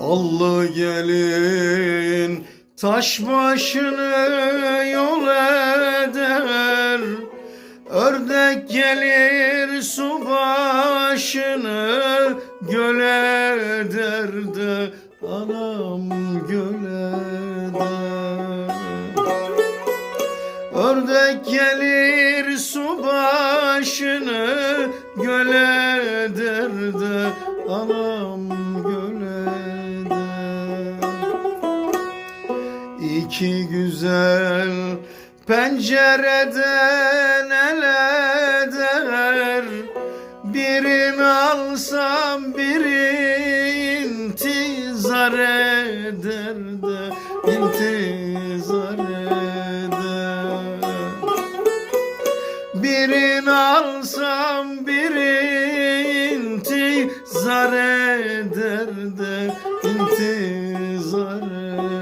Allı gelin taş başını yol eder Ördek gelir su başını göl eder de Anam göl Ördek gelir su başını göl eder de Anam göl eder iki güzel pencereden el eder Birini alsam biri intizar eder de. İntizar eder. Birini alsam biri intizar eder de. İntizar eder.